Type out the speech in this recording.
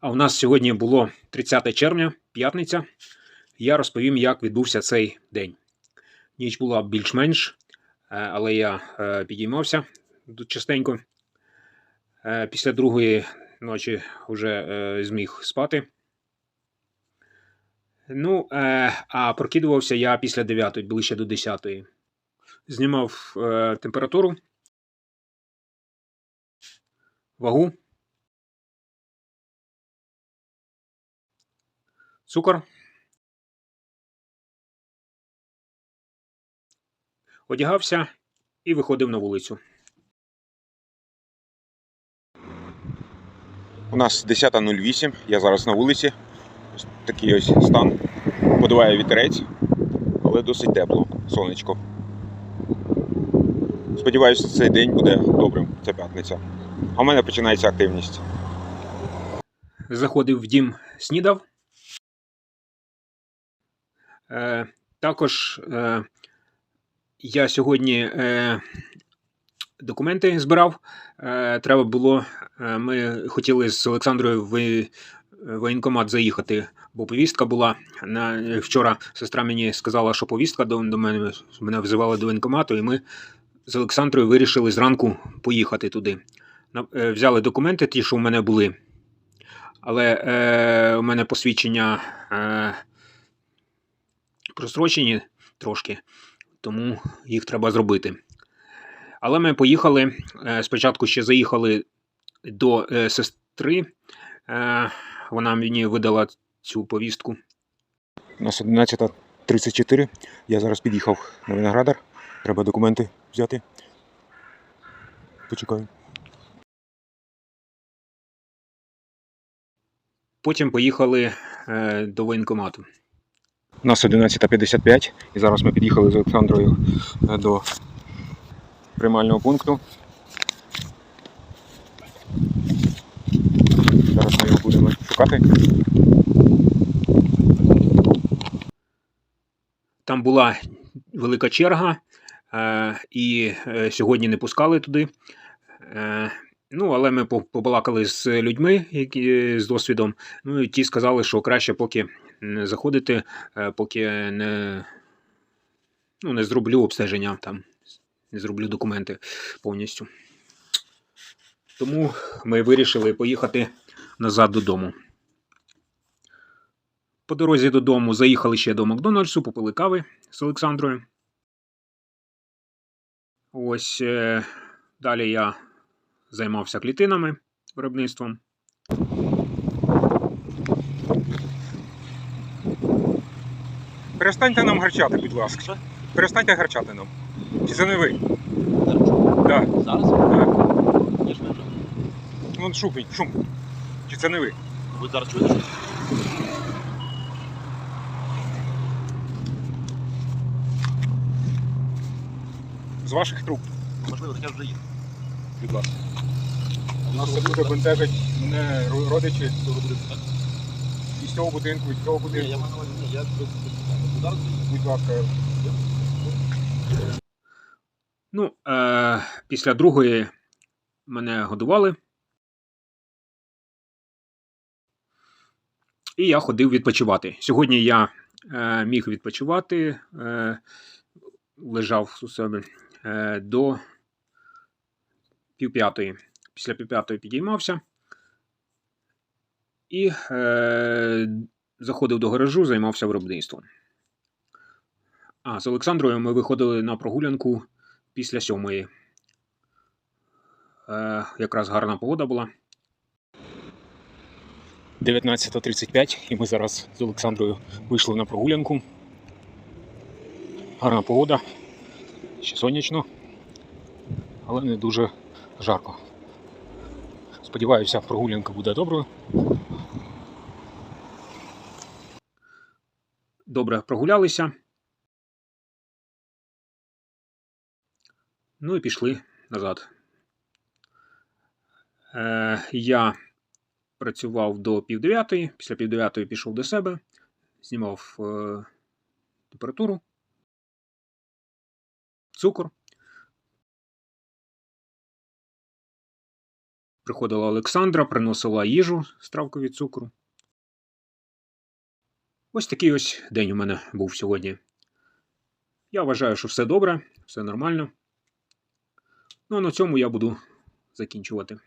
А у нас сьогодні було 30 червня, п'ятниця. Я розповім, як відбувся цей день. Ніч була більш-менш, е, але я е, підіймався частенько. Е, Після другої ночі вже зміг спати. Ну, а прокидувався я після 9, ближче до 10. Знімав температуру, вагу, цукор. Одягався і виходив на вулицю. У нас 10.08, я зараз на вулиці. Ось такий ось стан. Подуває вітерець, але досить тепло, сонечко. Сподіваюся, цей день буде добрим, ця п'ятниця. А в мене починається активність. Заходив в дім, снідав. Е, також е, я сьогодні е, документи збирав. Треба було. Ми хотіли з Олександрою в воєнкомат заїхати, бо повістка була. Вчора сестра мені сказала, що повістка до, мене мене взивали до воєнкомату, і ми з Олександрою вирішили зранку поїхати туди. Взяли документи, ті, що в мене були. Але е, у мене посвідчення е, прострочені трошки, тому їх треба зробити. Але ми поїхали. Е, спочатку ще заїхали до е, сестри. Е, вона мені видала цю повістку. У нас 11.34. Я зараз під'їхав на виноградар. Треба документи взяти. Почекаю. Потім поїхали до воєнкомату. У нас 11.55 і зараз ми під'їхали з Олександрою е, до приймального пункту. Зараз ми його будемо шукати. Там була велика черга, е, і е, сьогодні не пускали туди. Ну, але ми побалакали з людьми, які з досвідом. Ну, і ті сказали, що краще поки не заходити, е, поки не, ну, не зроблю обстеження там, не зроблю документи повністю. Тому ми вирішили поїхати назад додому. По дорозі додому заїхали ще до Макдональдсу, попили кави з Олександрою. Ось е, далі я займався клітинами виробництвом. Перестаньте нам гарчати, будь ласка. Що? Перестаньте гарчати нам. Чи це не ви? Так. Зараз? Так. Ні, ж ми вже. Ну, шум, шум. Чи це не ви? Ви зараз чуєте? З ваших труб, Можливо, таке вже є. Будь ласка. У нас це дуже бентежить мене ро- родичі із цього будинку, від цього Ні, будинку. я маю ні, я Будь ласка, Ну, е, після другої мене годували. І я ходив відпочивати. Сьогодні я е, міг відпочивати, е, лежав у себе е, до півп'ятої. Після півп'ятої підіймався і е, заходив до гаражу, займався виробництвом. А з Олександрою ми виходили на прогулянку після сьомої. Е, якраз гарна погода була. 19.35 і ми зараз з Олександрою вийшли на прогулянку. Гарна погода, ще сонячно, але не дуже жарко. Сподіваюся, прогулянка буде доброю. Добре прогулялися. Ну і пішли назад. Е, я працював до півдев'ятої, після півдев'ятої пішов до себе, знімав е, температуру, цукор. Приходила Олександра, приносила їжу з від цукру. Ось такий ось день у мене був сьогодні. Я вважаю, що все добре, все нормально. Ну а на цьому я буду закінчувати.